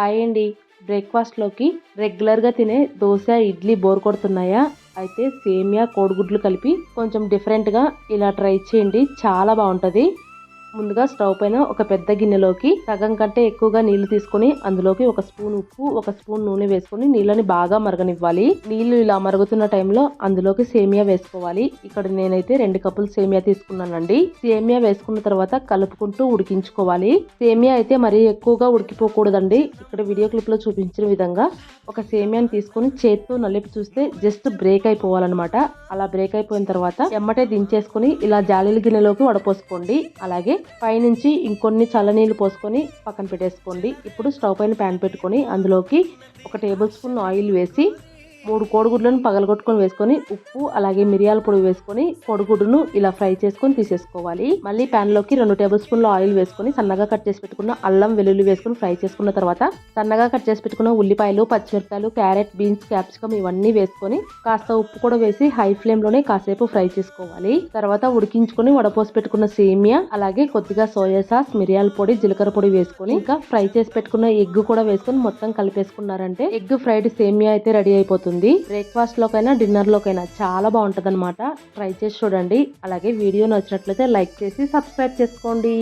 Hi అండి బ్రేక్ఫాస్ట్లోకి రెగ్యులర్గా తినే దోశ ఇడ్లీ బోర్ కొడుతున్నాయా? అయితే సేమియా కోడిగుడ్లు కలిపి కొంచెం డిఫరెంట్గా ఇలా ట్రై చేయండి. చాలా బాగుంటుంది. ముందుగా స్టవ్ పైన ఒక పెద్ద గిన్నెలోకి సగం కంటే ఎక్కువగా నీళ్ళు తీసుకొని అందులోకి ఒక స్పూన్ ఉప్పు ఒక స్పూన్ నూనె వేసుకొని నీళ్ళని బాగా మరగనివ్వాలి. నీళ్ళు ఇలా మరుగుతున్న టైంలో అందులోకి సేమియా వేసుకోవాలి. ఇక్కడ నేనైతే రెండు కప్పులు సేమియా తీసుకున్నానండి. సేమియా వేసుకున్న తర్వాత కలుపుకుంటూ ఉడికించుకోవాలి. సేమియా అయితే మరీ ఎక్కువగా ఉడికిపోకూడదండి. ఇక్కడ వీడియో క్లిప్లో చూపించిన విధంగా ఒక సేమియాని తీసుకొని చేత్తో నలిపి చూస్తే జస్ట్ బ్రేక్ అయిపోవాలన్నమాట. అలా బ్రేక్ అయిపోయిన తర్వాత ఎమ్మటే దించేసుకొని ఇలా జాలీల గిన్నెలోకి వడపోసుకోండి. అలాగే పైనుంచి ఇంకొన్ని చల్లనీళ్ళు పోసుకొని పక్కన పెట్టేసుకోండి. ఇప్పుడు స్టవ్ పైన ప్యాన్ పెట్టుకొని అందులోకి ఒక టేబుల్ స్పూన్ ఆయిల్ వేసి మూడు కోడిగుడ్లను పగలగొట్టుకొని వేసుకొని ఉప్పు అలాగే మిరియాల పొడి వేసుకొని కోడిగుడ్డును ఇలా ఫ్రై చేసుకొని తీసేసుకోవాలి. మళ్ళీ ప్యాన్లోకి రెండు టేబుల్ స్పూన్ల ఆయిల్ వేసుకొని సన్నగా కట్ చేసి పెట్టుకున్న అల్లం వెల్లుల్లి వేసుకొని ఫ్రై చేసుకున్న తర్వాత సన్నగా కట్ చేసి పెట్టుకున్న ఉల్లిపాయలు పచ్చిమిరపకాయలు క్యారెట్ బీన్స్ క్యాప్సికమ్ ఇవన్నీ వేసుకొని కాస్త ఉప్పు కూడా వేసి హై ఫ్లేమ్లోనే కాసేపు ఫ్రై చేసుకోవాలి. తర్వాత ఉడికించుకొని వడపోసి పెట్టుకున్న సేమియా అలాగే కొద్దిగా సోయా సాస్ మిరియాల పొడి జీలకర్ర పొడి వేసుకొని ఇంకా ఫ్రై చేసి పెట్టుకున్న ఎగ్ కూడా వేసుకొని మొత్తం కలిపేసుకున్నారంటే ఎగ్ ఫ్రైడ్ సేమియా అయితే రెడీ అయిపోతుంది. బ్రేక్ఫాస్ట్ లోకైనా డిన్నర్ లోకైనా చాలా బాగుంటది ట్రై చేసి చూడండి. అలాగే వీడియో నచ్చినట్లయితే లైక్ చేసి సబ్స్క్రైబ్ చేసుకోండి.